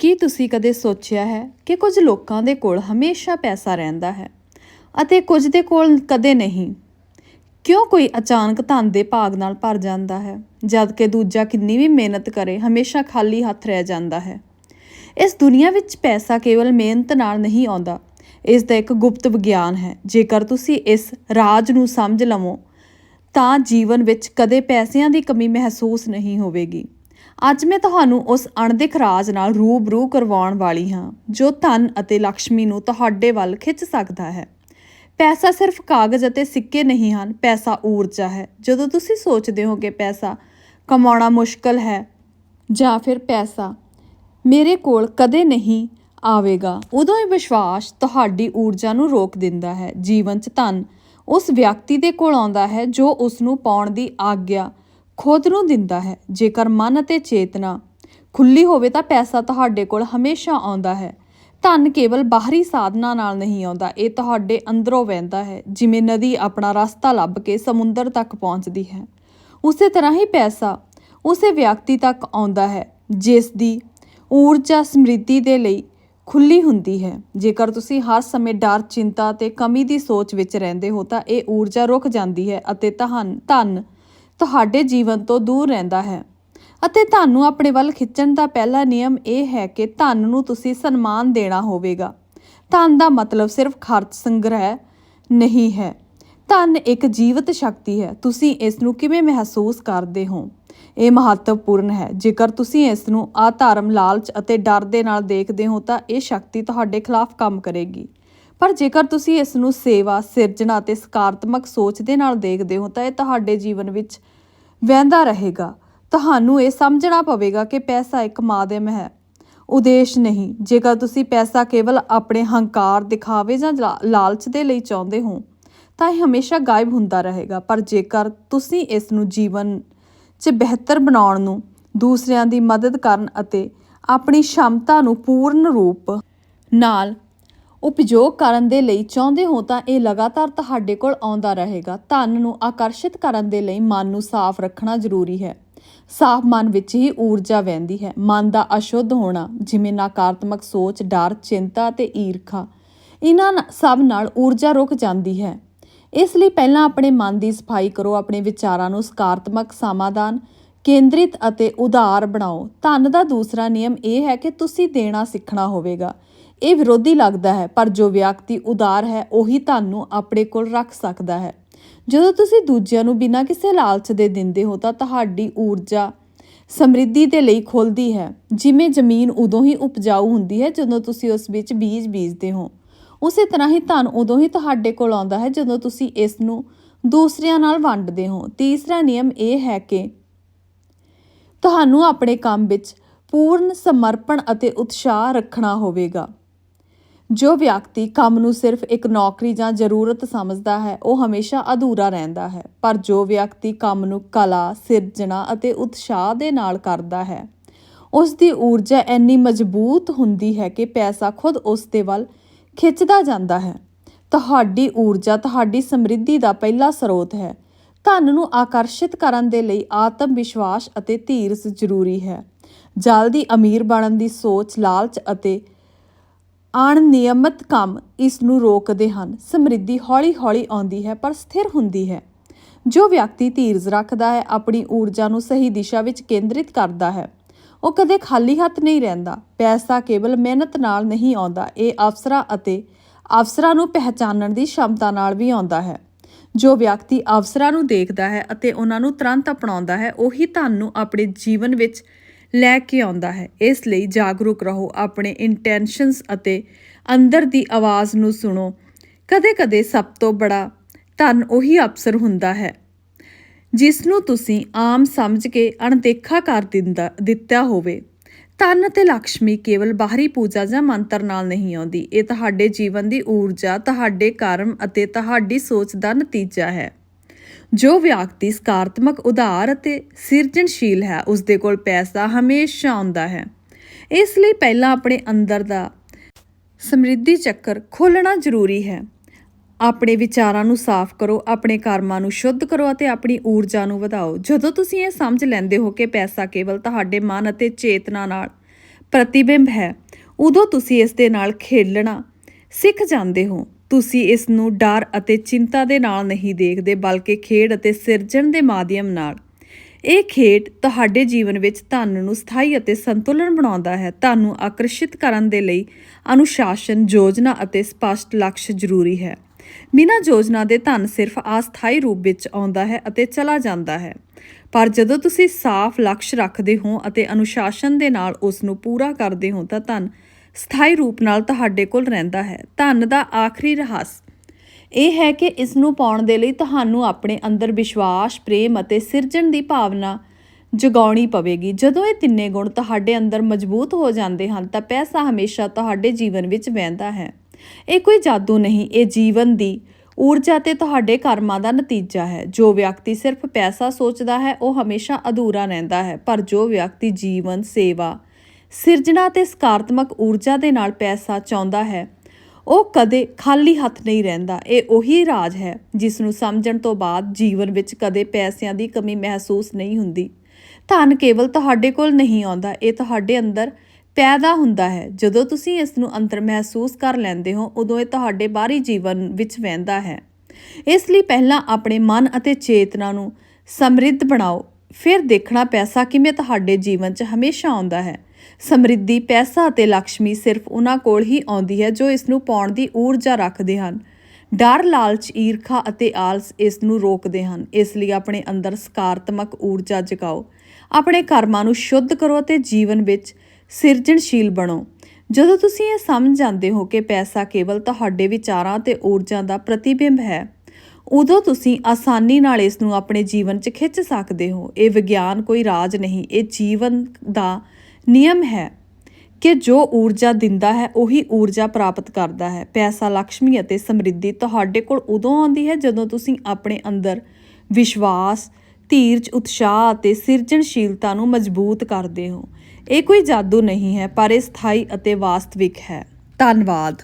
ਕੀ ਤੁਸੀਂ ਕਦੇ ਸੋਚਿਆ ਹੈ ਕਿ ਕੁਝ ਲੋਕਾਂ ਦੇ ਕੋਲ ਹਮੇਸ਼ਾ ਪੈਸਾ ਰਹਿੰਦਾ ਹੈ ਅਤੇ ਕੁਝ ਦੇ ਕੋਲ ਕਦੇ ਨਹੀਂ? ਕਿਉਂ ਕੋਈ ਅਚਾਨਕ ਧਨ ਦੇ ਭਾਗ ਨਾਲ ਭਰ ਜਾਂਦਾ ਹੈ, ਜਦ ਕਿ ਦੂਜਾ ਕਿੰਨੀ ਵੀ ਮਿਹਨਤ ਕਰੇ ਹਮੇਸ਼ਾ ਖਾਲੀ ਹੱਥ ਰਹਿ ਜਾਂਦਾ ਹੈ? ਇਸ ਦੁਨੀਆ ਵਿੱਚ ਪੈਸਾ ਕੇਵਲ ਮਿਹਨਤ ਨਾਲ ਨਹੀਂ ਆਉਂਦਾ, ਇਸ ਦਾ ਇੱਕ ਗੁਪਤ ਵਿਗਿਆਨ ਹੈ। ਜੇਕਰ ਤੁਸੀਂ ਇਸ ਰਾਜ ਨੂੰ ਸਮਝ ਲਵੋ, ਤਾਂ ਜੀਵਨ ਵਿੱਚ ਕਦੇ ਪੈਸਿਆਂ ਦੀ ਕਮੀ ਮਹਿਸੂਸ ਨਹੀਂ ਹੋਵੇਗੀ। ਅੱਜ ਮੈਂ ਤੁਹਾਨੂੰ ਉਸ ਅਣਦਿਖ ਰਾਜ ਨਾਲ ਰੂਬਰੂ ਕਰਵਾਉਣ ਵਾਲੀ ਹਾਂ, ਜੋ ਧਨ ਅਤੇ ਲక్ష్ਮੀ ਨੂੰ ਤੁਹਾਡੇ ਵੱਲ ਖਿੱਚ ਸਕਦਾ ਹੈ। ਪੈਸਾ ਸਿਰਫ ਕਾਗਜ਼ ਅਤੇ ਸਿੱਕੇ ਨਹੀਂ ਹਨ, ਪੈਸਾ ਊਰਜਾ ਹੈ। ਜਦੋਂ ਤੁਸੀਂ ਸੋਚਦੇ ਹੋ ਕਿ ਪੈਸਾ ਕਮਾਉਣਾ ਮੁਸ਼ਕਲ ਹੈ ਜਾਂ ਫਿਰ ਪੈਸਾ ਮੇਰੇ ਕੋਲ ਕਦੇ ਨਹੀਂ ਆਵੇਗਾ, ਉਦੋਂ ਇਹ ਵਿਸ਼ਵਾਸ ਤੁਹਾਡੀ ਊਰਜਾ ਨੂੰ ਰੋਕ ਦਿੰਦਾ ਹੈ। ਜੀਵਨ 'ਚ ਧਨ ਉਸ ਵਿਅਕਤੀ ਦੇ ਕੋਲ ਆਉਂਦਾ ਹੈ ਜੋ ਉਸ ਨੂੰ ਪਾਉਣ ਦੀ ਆਗਿਆ ਖੁਦ ਨੂੰ ਦਿੰਦਾ ਹੈ। ਜੇਕਰ ਮਨ ਅਤੇ ਚੇਤਨਾ ਖੁੱਲੀ ਹੋਵੇ ਤਾਂ ਪੈਸਾ ਤੁਹਾਡੇ ਕੋਲ ਹਮੇਸ਼ਾ ਆਉਂਦਾ ਹੈ। ਧਨ ਕੇਵਲ ਬਾਹਰੀ ਸਾਧਨਾਂ ਨਾਲ ਨਹੀਂ ਆਉਂਦਾ, ਇਹ ਤੁਹਾਡੇ ਅੰਦਰੋਂ ਵਹਿੰਦਾ ਹੈ, ਜਿਵੇਂ ਨਦੀ ਆਪਣਾ ਰਸਤਾ ਲੱਭ ਕੇ ਸਮੁੰਦਰ ਤੱਕ ਪਹੁੰਚਦੀ ਹੈ। ਉਸੇ ਤਰ੍ਹਾਂ ਹੀ ਪੈਸਾ ਉਸੇ ਵਿਅਕਤੀ ਤੱਕ ਆਉਂਦਾ ਹੈ, ਜਿਸ ਦੀ ਊਰਜਾ ਸਮਰਿੱਧੀ ਦੇ ਲਈ ਖੁੱਲੀ ਹੁੰਦੀ ਹੈ। ਜੇਕਰ ਤੁਸੀਂ ਹਰ ਸਮੇਂ ਡਰ, ਚਿੰਤਾ ਤੇ ਕਮੀ ਦੀ ਸੋਚ ਵਿੱਚ ਰਹਿੰਦੇ ਹੋ ਤਾਂ ਇਹ ਊਰਜਾ ਰੁਕ ਜਾਂਦੀ ਹੈ ਅਤੇ ਧਨ ਧਨ ਤੁਹਾਡੇ ਜੀਵਨ ਤੋਂ ਦੂਰ ਰਹਿੰਦਾ ਹੈ। ਅਤੇ ਤੁਹਾਨੂੰ ਆਪਣੇ ਵੱਲ ਖਿੱਚਣ ਦਾ ਪਹਿਲਾ ਨਿਯਮ ਇਹ ਹੈ ਕਿ ਧਨ ਨੂੰ ਤੁਸੀਂ ਸਨਮਾਨ ਦੇਣਾ ਹੋਵੇਗਾ। ਧਨ ਦਾ ਮਤਲਬ ਸਿਰਫ ਖਰਚ ਸੰਗ੍ਰਹਿ ਨਹੀਂ ਹੈ। ਧਨ ਇੱਕ ਜੀਵਤ ਸ਼ਕਤੀ ਹੈ। ਤੁਸੀਂ ਇਸ ਨੂੰ ਕਿਵੇਂ ਮਹਿਸੂਸ ਕਰਦੇ ਹੋ? ਇਹ ਮਹੱਤਵਪੂਰਨ ਹੈ। ਜੇਕਰ ਤੁਸੀਂ ਇਸ ਨੂੰ ਆਧਾਰਮ ਲਾਲਚ ਅਤੇ ਡਰ ਦੇ ਨਾਲ ਦੇਖਦੇ ਹੋ ਤਾਂ ਇਹ ਸ਼ਕਤੀ ਤੁਹਾਡੇ ਖਿਲਾਫ ਕੰਮ ਕਰੇਗੀ। ਪਰ ਜੇਕਰ ਤੁਸੀਂ ਇਸ ਨੂੰ ਸੇਵਾ, ਸਿਰਜਣਾ ਅਤੇ ਸਕਾਰਾਤਮਕ ਸੋਚ ਦੇ ਨਾਲ ਦੇਖਦੇ ਹੋ, ਤਾਂ ਇਹ ਤੁਹਾਡੇ ਜੀਵਨ ਵਿੱਚ ਵਹਿੰਦਾ ਰਹੇਗਾ। ਤੁਹਾਨੂੰ ਇਹ ਸਮਝਣਾ ਪਵੇਗਾ ਕਿ ਪੈਸਾ ਇੱਕ ਮਾਧਿਅਮ ਹੈ। ਉਦੇਸ਼ ਨਹੀਂ। ਜੇਕਰ ਤੁਸੀਂ ਪੈਸਾ ਕੇਵਲ ਆਪਣੇ ਹੰਕਾਰ ਦਿਖਾਵੇ ਜਾਂ ਲਾ- ਲਾਲਚ ਦੇ ਲਈ ਚਾਹੁੰਦੇ ਹੋ, ਤਾਂ ਇਹ ਹਮੇਸ਼ਾ ਗਾਇਬ ਹੁੰਦਾ ਰਹੇਗਾ। ਪਰ ਜੇਕਰ ਤੁਸੀਂ ਇਸ ਨੂੰ ਜੀਵਨ 'ਚ ਬਿਹਤਰ ਬਣਾਉਣ ਨੂੰ, ਦੂਸਰਿਆਂ ਦੀ ਮਦਦ ਕਰਨ ਅਤੇ ਆਪਣੀ ਸ਼ਮਤਾ ਨੂੰ ਪੂਰਨ ਰੂਪ ਨਾਲ ਉਪਯੋਗ ਕਰਨ ਦੇ ਲਈ ਚਾਹੁੰਦੇ ਹੋ ਤਾਂ ਇਹ ਲਗਾਤਾਰ ਤੁਹਾਡੇ ਕੋਲ ਆਉਂਦਾ ਰਹੇਗਾ। ਧਨ ਨੂੰ ਆਕਰਸ਼ਿਤ ਕਰਨ ਦੇ ਲਈ ਮਨ ਨੂੰ ਸਾਫ਼ ਰੱਖਣਾ ਜ਼ਰੂਰੀ ਹੈ। ਸਾਫ਼ ਮਨ ਵਿੱਚ ਹੀ ਊਰਜਾ ਵਹਿੰਦੀ ਹੈ। ਮਨ ਦਾ ਅਸ਼ੁੱਧ ਹੋਣਾ, ਜਿਵੇਂ ਨਕਾਰਾਤਮਕ ਸੋਚ, ਡਰ, ਚਿੰਤਾ ਤੇ ਈਰਖਾ, ਇਹਨਾਂ ਸਭ ਨਾਲ ਊਰਜਾ ਰੁਕ ਜਾਂਦੀ ਹੈ। ਇਸ ਲਈ ਪਹਿਲਾਂ ਆਪਣੇ ਮਨ ਦੀ ਸਫ਼ਾਈ ਕਰੋ, ਆਪਣੇ ਵਿਚਾਰਾਂ ਨੂੰ ਸਕਾਰਾਤਮਕ ਸਮਾਧਾਨ, ਕੇਂਦਰਿਤ ਅਤੇ ਉਧਾਰ ਬਣਾਓ। ਧਨ ਦਾ ਦੂਸਰਾ ਨਿਯਮ ਇਹ ਹੈ ਕਿ ਤੁਸੀਂ ਦੇਣਾ ਸਿੱਖਣਾ ਹੋਵੇਗਾ। ਇਹ ਵਿਰੋਧੀ ਲੱਗਦਾ ਹੈ, ਪਰ ਜੋ ਵਿਅਕਤੀ ਉਦਾਰ ਹੈ, ਉਹੀ ਤੁਹਾਨੂੰ ਆਪਣੇ ਕੋਲ ਰੱਖ ਸਕਦਾ ਹੈ। ਜਦੋਂ ਤੁਸੀਂ ਦੂਜਿਆਂ ਨੂੰ ਬਿਨਾਂ ਕਿਸੇ ਲਾਲਚ ਦੇ ਦਿੰਦੇ ਹੋ, ਤਾਂ ਤੁਹਾਡੀ ਊਰਜਾ ਸਮਰਿੱਧੀ ਦੇ ਲਈ ਖੁੱਲਦੀ ਹੈ। ਜਿਵੇਂ ਜ਼ਮੀਨ ਉਦੋਂ ਹੀ ਉਪਜਾਊ ਹੁੰਦੀ ਹੈ, ਜਦੋਂ ਤੁਸੀਂ ਉਸ ਵਿੱਚ ਬੀਜ ਬੀਜਦੇ ਹੋ। ਉਸੇ ਤਰ੍ਹਾਂ ਹੀ ਧਨ ਉਦੋਂ ਹੀ ਤੁਹਾਡੇ ਕੋਲ ਆਉਂਦਾ ਹੈ, ਜਦੋਂ ਤੁਸੀਂ ਇਸ ਨੂੰ ਦੂਸਰਿਆਂ ਨਾਲ ਵੰਡਦੇ ਹੋ। ਤੀਸਰਾ ਨਿਯਮ ਇਹ ਹੈ ਕਿ ਤੁਹਾਨੂੰ ਆਪਣੇ ਕੰਮ ਵਿੱਚ ਪੂਰਨ ਸਮਰਪਣ ਅਤੇ ਉਤਸ਼ਾਹ ਰੱਖਣਾ ਹੋਵੇਗਾ। ਜੋ ਵਿਅਕਤੀ ਕੰਮ ਨੂੰ ਸਿਰਫ ਇੱਕ ਨੌਕਰੀ ਜਾਂ ਜ਼ਰੂਰਤ ਸਮਝਦਾ ਹੈ, ਉਹ ਹਮੇਸ਼ਾ ਅਧੂਰਾ ਰਹਿੰਦਾ ਹੈ। ਪਰ ਜੋ ਵਿਅਕਤੀ ਕੰਮ ਨੂੰ ਕਲਾ, ਸਿਰਜਣਾ ਅਤੇ ਉਤਸ਼ਾਹ ਦੇ ਨਾਲ ਕਰਦਾ ਹੈ ਉਸ ਦੀ ਊਰਜਾ ਇੰਨੀ ਮਜ਼ਬੂਤ ਹੁੰਦੀ ਹੈ ਕਿ ਪੈਸਾ ਖੁਦ ਉਸ ਦੇ ਵੱਲ ਖਿੱਚਦਾ ਜਾਂਦਾ ਹੈ। ਤੁਹਾਡੀ ਊਰਜਾ, ਤੁਹਾਡੀ ਸਮਰਿੱਧੀ ਦਾ ਪਹਿਲਾ ਸਰੋਤ ਹੈ। ਧਨ ਨੂੰ ਆਕਰਸ਼ਿਤ ਕਰਨ ਦੇ ਲਈ ਆਤਮ ਵਿਸ਼ਵਾਸ ਅਤੇ ਧੀਰਜ ਜ਼ਰੂਰੀ ਹੈ। ਜਲਦੀ ਅਮੀਰ ਬਣਨ ਦੀ ਸੋਚ, ਲਾਲਚ ਅਤੇ ਅਣਨਿਯਮਤ ਕੰਮ ਇਸ ਨੂੰ ਰੋਕਦੇ ਹਨ। ਸਮਰਿੱਧੀ ਹੌਲੀ-ਹੌਲੀ ਆਉਂਦੀ ਹੈ, ਪਰ ਸਥਿਰ ਹੁੰਦੀ ਹੈ। ਜੋ ਵਿਅਕਤੀ ਧੀਰਜ ਰੱਖਦਾ ਹੈ, ਆਪਣੀ ਊਰਜਾ ਨੂੰ ਸਹੀ ਦਿਸ਼ਾ ਵਿੱਚ ਕੇਂਦਰਿਤ ਕਰਦਾ ਹੈ। ਉਹ ਕਦੇ ਖਾਲੀ ਹੱਥ ਨਹੀਂ ਰਹਿੰਦਾ। ਪੈਸਾ ਕੇਵਲ ਮਿਹਨਤ ਨਾਲ ਨਹੀਂ ਆਉਂਦਾ, ਇਹ ਅਫਸਰਾਂ ਅਤੇ ਅਫਸਰਾਂ ਨੂੰ ਪਹਿਚਾਨਣ ਦੀ ਸ਼ਮਤਾ ਨਾਲ ਵੀ ਆਉਂਦਾ ਹੈ। ਜੋ ਵਿਅਕਤੀ ਅਫਸਰਾਂ ਨੂੰ ਦੇਖਦਾ ਹੈ ਅਤੇ ਉਹਨਾਂ ਨੂੰ ਤੁਰੰਤ ਅਪਣਾਉਂਦਾ ਹੈ, ਉਹੀ ਤੁਹਾਨੂੰ ਆਪਣੇ ਜੀਵਨ ਵਿੱਚ ਲੈ ਕੇ ਆਉਂਦਾ ਹੈ। ਇਸ ਲਈ ਜਾਗਰੂਕ ਰਹੋ, ਆਪਣੇ ਇੰਟੈਂਸ਼ਨਸ ਅਤੇ ਅੰਦਰ ਦੀ ਆਵਾਜ਼ ਨੂੰ ਸੁਣੋ। ਕਦੇ-ਕਦੇ ਸਭ ਤੋਂ ਬੜਾ ਧਨ ਉਹੀ ਅਵਸਰ ਹੁੰਦਾ ਹੈ ਜਿਸ ਨੂੰ ਤੁਸੀਂ ਆਮ ਸਮਝ ਕੇ ਅਣਦੇਖਾ ਕਰ ਦਿੰਦਾ, ਦਿੱਤਾ ਹੋਵੇ। ਧਨ ਅਤੇ ਲక్ష్ਮੀ ਕੇਵਲ ਬਾਹਰੀ ਪੂਜਾ ਜਾਂ ਮੰਤਰ ਨਾਲ ਨਹੀਂ ਆਉਂਦੀ। ਇਹ ਤੁਹਾਡੇ ਜੀਵਨ ਦੀ ਊਰਜਾ, ਤੁਹਾਡੇ ਕਰਮ ਅਤੇ ਤੁਹਾਡੀ ਸੋਚ ਦਾ ਨਤੀਜਾ ਹੈ। ਜੋ ਵਿਅਕਤੀ ਸਕਾਰਾਤਮਕ ਉਧਾਰ ਅਤੇ ਸਿਰਜਣਸ਼ੀਲ ਹੈ ਉਸ ਦੇ ਕੋਲ ਪੈਸਾ ਹਮੇਸ਼ਾ ਆਉਂਦਾ ਹੈ। ਇਸ ਲਈ ਪਹਿਲਾਂ ਆਪਣੇ ਅੰਦਰ ਦਾ ਸਮਰਿੱਧੀ ਚੱਕਰ ਖੋਲਣਾ ਜ਼ਰੂਰੀ ਹੈ। ਆਪਣੇ ਵਿਚਾਰਾਂ ਨੂੰ ਸਾਫ਼ ਕਰੋ, ਆਪਣੇ ਕਰਮਾਂ ਨੂੰ ਸ਼ੁੱਧ ਕਰੋ ਅਤੇ ਆਪਣੀ ਊਰਜਾ ਨੂੰ ਵਧਾਓ। ਜਦੋਂ ਤੁਸੀਂ ਇਹ ਸਮਝ ਲੈਂਦੇ ਹੋ ਕਿ ਪੈਸਾ ਕੇਵਲ ਤੁਹਾਡੇ ਮਨ ਅਤੇ ਚੇਤਨਾ ਨਾਲ ਪ੍ਰਤੀਬਿੰਬ ਹੈ, ਉਦੋਂ ਤੁਸੀਂ ਇਸ ਦੇ ਨਾਲ ਖੇਡਣਾ ਸਿੱਖ ਜਾਂਦੇ ਹੋ। ਤੁਸੀਂ ਇਸ ਨੂੰ ਡਰ ਅਤੇ ਚਿੰਤਾ ਦੇ ਨਾਲ ਨਹੀਂ ਦੇਖਦੇ, ਬਲਕਿ ਖੇਡ ਅਤੇ ਸਿਰਜਣ ਦੇ ਮਾਧਿਅਮ ਨਾਲ। ਇਹ ਖੇਡ ਤੁਹਾਡੇ ਜੀਵਨ ਵਿੱਚ ਧਨ ਨੂੰ ਸਥਾਈ ਅਤੇ ਸੰਤੁਲਨ ਬਣਾਉਂਦਾ ਹੈ। ਤੁਹਾਨੂੰ ਆਕਰਸ਼ਿਤ ਕਰਨ ਦੇ ਲਈ ਅਨੁਸ਼ਾਸਨ, ਯੋਜਨਾ ਅਤੇ ਸਪਸ਼ਟ ਲਕਸ਼ ਜ਼ਰੂਰੀ ਹੈ। ਬਿਨਾਂ ਯੋਜਨਾ ਦੇ ਧਨ ਸਿਰਫ ਅਸਥਾਈ ਰੂਪ ਵਿੱਚ ਆਉਂਦਾ ਹੈ ਅਤੇ ਚਲਾ ਜਾਂਦਾ ਹੈ। ਪਰ ਜਦੋਂ ਤੁਸੀਂ ਸਾਫ਼ ਲਕਸ਼ ਰੱਖਦੇ ਹੋ ਅਤੇ ਅਨੁਸ਼ਾਸਨ ਦੇ ਨਾਲ ਉਸ ਨੂੰ ਪੂਰਾ ਕਰਦੇ ਹੋ ਤਾਂ ਧਨ ਸਥਾਈ ਰੂਪ ਨਾਲ ਤੁਹਾਡੇ ਕੋਲ ਰਹਿੰਦਾ ਹੈ ਧਨ ਦਾ ਆਖਰੀ ਰਹੱਸ ਇਹ ਹੈ ਕਿ ਇਸ ਨੂੰ ਪਾਉਣ ਦੇ ਲਈ ਤੁਹਾਨੂੰ ਆਪਣੇ ਅੰਦਰ ਵਿਸ਼ਵਾਸ, ਪ੍ਰੇਮ ਅਤੇ ਸਿਰਜਣ ਦੀ ਭਾਵਨਾ ਜਗਾਉਣੀ ਪਵੇਗੀ। ਜਦੋਂ ਇਹ ਤਿੰਨੇ ਗੁਣ ਤੁਹਾਡੇ ਅੰਦਰ ਮਜ਼ਬੂਤ ਹੋ ਜਾਂਦੇ ਹਨ ਤਾਂ ਪੈਸਾ ਹਮੇਸ਼ਾ ਤੁਹਾਡੇ ਜੀਵਨ ਵਿੱਚ ਵਹਿੰਦਾ ਹੈ। ਇਹ ਕੋਈ ਜਾਦੂ ਨਹੀਂ, ਇਹ ਜੀਵਨ ਦੀ ਊਰਜਾ ਤੇ ਤੁਹਾਡੇ ਕਰਮਾਂ ਦਾ ਨਤੀਜਾ ਹੈ। ਜੋ ਵਿਅਕਤੀ ਸਿਰਫ ਪੈਸਾ ਸੋਚਦਾ ਹੈ, ਉਹ ਹਮੇਸ਼ਾ ਅਧੂਰਾ ਰਹਿੰਦਾ ਹੈ, ਪਰ ਜੋ ਵਿਅਕਤੀ ਜੀਵਨ, ਸੇਵਾ, ਸਿਰਜਣਾ ਤੇ ਸਕਾਰਾਤਮਕ ਊਰਜਾ ਦੇ ਨਾਲ ਪੈਸਾ ਚਾਹੁੰਦਾ ਹੈ, ਉਹ ਕਦੇ ਖਾਲੀ ਹੱਥ ਨਹੀਂ ਰਹਿੰਦਾ। ਇਹ ਉਹੀ ਰਾਜ ਹੈ ਜਿਸ ਨੂੰ ਸਮਝਣ ਤੋਂ ਬਾਅਦ ਜੀਵਨ ਵਿੱਚ ਕਦੇ ਪੈਸਿਆਂ ਦੀ ਕਮੀ ਮਹਿਸੂਸ ਨਹੀਂ ਹੁੰਦੀ। ਧਨ ਕੇਵਲ ਤੁਹਾਡੇ ਕੋਲ ਨਹੀਂ ਆਉਂਦਾ ਇਹ ਤੁਹਾਡੇ ਅੰਦਰ ਪੈਦਾ ਹੁੰਦਾ ਹੈ। ਜਦੋਂ ਤੁਸੀਂ ਇਸ ਨੂੰ ਅੰਦਰ ਮਹਿਸੂਸ ਕਰ ਲੈਂਦੇ ਹੋ ਉਦੋਂ ਇਹ ਤੁਹਾਡੇ ਬਾਹਰੀ ਜੀਵਨ ਵਿੱਚ ਵਹਿੰਦਾ ਹੈ। ਇਸ ਲਈ ਪਹਿਲਾਂ ਆਪਣੇ ਮਨ ਅਤੇ ਚੇਤਨਾ ਨੂੰ ਸਮਰਿੱਧ ਬਣਾਓ। ਫਿਰ ਦੇਖਣਾ ਪੈਸਾ ਕਿਵੇਂ ਤੁਹਾਡੇ ਜੀਵਨ 'ਚ ਹਮੇਸ਼ਾ ਆਉਂਦਾ ਹੈ। ਸਮਰਿੱਧੀ, ਪੈਸਾ ਅਤੇ ਲక్ష్ਮੀ ਸਿਰਫ ਉਹਨਾਂ ਕੋਲ ਹੀ ਆਉਂਦੀ ਹੈ ਜੋ ਇਸ ਨੂੰ ਪਾਉਣ ਦੀ ਊਰਜਾ ਰੱਖਦੇ ਹਨ। ਡਰ, ਲਾਲਚ, ਈਰਖਾ ਅਤੇ ਆਲਸ ਇਸ ਨੂੰ ਰੋਕਦੇ ਹਨ। ਇਸ ਲਈ ਆਪਣੇ ਅੰਦਰ ਸਕਾਰਾਤਮਕ ਊਰਜਾ ਜਗਾਓ। ਆਪਣੇ ਕਰਮਾਂ ਨੂੰ ਸ਼ੁੱਧ ਕਰੋ ਅਤੇ ਜੀਵਨ ਵਿੱਚ ਸਿਰਜਣਸ਼ੀਲ ਬਣੋ। ਜਦੋਂ ਤੁਸੀਂ ਇਹ ਸਮਝ ਜਾਂਦੇ ਹੋ ਕਿ ਪੈਸਾ ਕੇਵਲ ਤੁਹਾਡੇ ਵਿਚਾਰਾਂ ਤੇ ਊਰਜਾ ਦਾ ਪ੍ਰਤੀਬਿੰਬ ਹੈ, ਉਦੋਂ ਤੁਸੀਂ ਆਸਾਨੀ ਨਾਲ ਇਸ ਨੂੰ ਆਪਣੇ ਜੀਵਨ 'ਚ ਖਿੱਚ ਸਕਦੇ ਹੋ। ਇਹ ਵਿਗਿਆਨ ਕੋਈ ਰਾਜ ਨਹੀਂ, ਇਹ ਜੀਵਨ ਦਾ ਨਿਯਮ ਹੈ ਕਿ ਜੋ ਊਰਜਾ ਦਿੰਦਾ ਹੈ, ਉਹੀ ਊਰਜਾ ਪ੍ਰਾਪਤ ਕਰਦਾ ਹੈ। ਪੈਸਾ ਲక్ష్ਮੀ ਅਤੇ ਸਮਰਿੱਧੀ ਤੁਹਾਡੇ ਕੋਲ ਉਦੋਂ ਆਉਂਦੀ ਹੈ ਜਦੋਂ ਤੁਸੀਂ ਆਪਣੇ ਅੰਦਰ ਵਿਸ਼ਵਾਸ, ਧੀਰਜ, ਉਤਸ਼ਾਹ ਅਤੇ ਸਿਰਜਣਸ਼ੀਲਤਾ ਨੂੰ ਮਜ਼ਬੂਤ ਕਰਦੇ ਹੋ। ਇਹ ਕੋਈ ਜਾਦੂ ਨਹੀਂ ਹੈ, ਪਰ ਇਹ ਸਥਾਈ ਅਤੇ ਵਾਸਤਵਿਕ ਹੈ। ਧੰਨਵਾਦ।